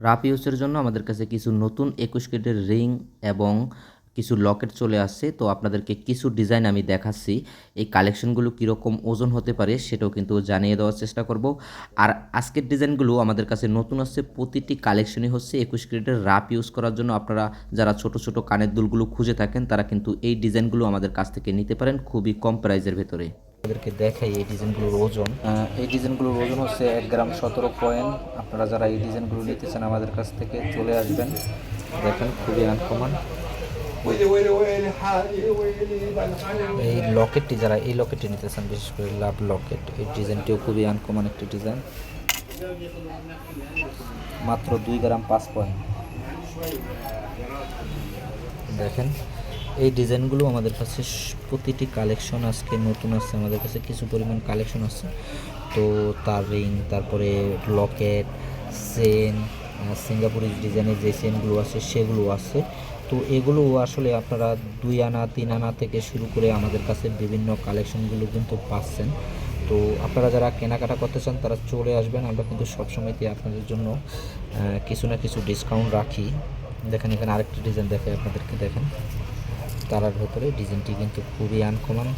Wrap ইউজের জন্য আমাদের কাছে কিছু নতুন একুশ কেটের রিং এবং কিছু লকেট চলে আসছে। তো আপনাদেরকে কিছু ডিজাইন আমি দেখাচ্ছি। এই কালেকশনগুলো কীরকম ওজন হতে পারে সেটাও কিন্তু জানিয়ে দেওয়ার চেষ্টা করব। আর আজকের ডিজাইনগুলো আমাদের কাছে নতুন আসছে। প্রতিটি কালেকশনই হচ্ছে একুশ ক্যারেটের রাপ ইউজ করার জন্য। আপনারা যারা ছোট ছোট কানের দুলগুলো খুঁজে থাকেন, তারা কিন্তু এই ডিজাইনগুলো আমাদের কাছ থেকে নিতে পারেন খুবই কম প্রাইজের ভেতরে। আপনাদেরকে দেখাই এই ডিজাইনগুলোর ওজন। এই ডিজাইনগুলোর ওজন হচ্ছে এক গ্রাম সতেরো পয়েন্ট। আপনারা যারা এই ডিজাইনগুলো নিতে চান আমাদের কাছ থেকে চলে আসবেন। দেখেন খুবই আনকমন এই লকেটটি যারা এই লকেটটি নিতে চান বিশেষ করে লাভ লকেট এই ডিজাইনটিও খুবই আনকমন একটি ডিজাইন। মাত্র দুই গ্রাম পাঁচ পয়েন্ট। দেখেন এই ডিজাইনগুলো আমাদের কাছে প্রতিটি কালেকশন আজকে নতুন আসছে আমাদের কাছে কিছু পরিমাণ কালেকশন আছে। তো তার রিং তারপরে লকেট চেন সিঙ্গাপুরি ডিজাইনের যে চেনগুলো আছে, সেগুলো আছে। তো এগুলো আসলে আপনারা দুই আনা, তিন আনা থেকে শুরু করে আমাদের কাছে বিভিন্ন কালেকশনগুলো কিন্তু পাচ্ছেন। তো আপনারা যারা কেনাকাটা করতে চান, তারা চলে আসবেন। আমরা কিন্তু সবসময়তে আপনাদের জন্য কিছু না কিছু ডিসকাউন্ট রাখি। দেখেন, এখানে আরেকটি ডিজাইন দেখে আপনাদেরকে, দেখেন। তারার ভেতরে ডিজাইনটি কিন্তু খুবই আনকমন।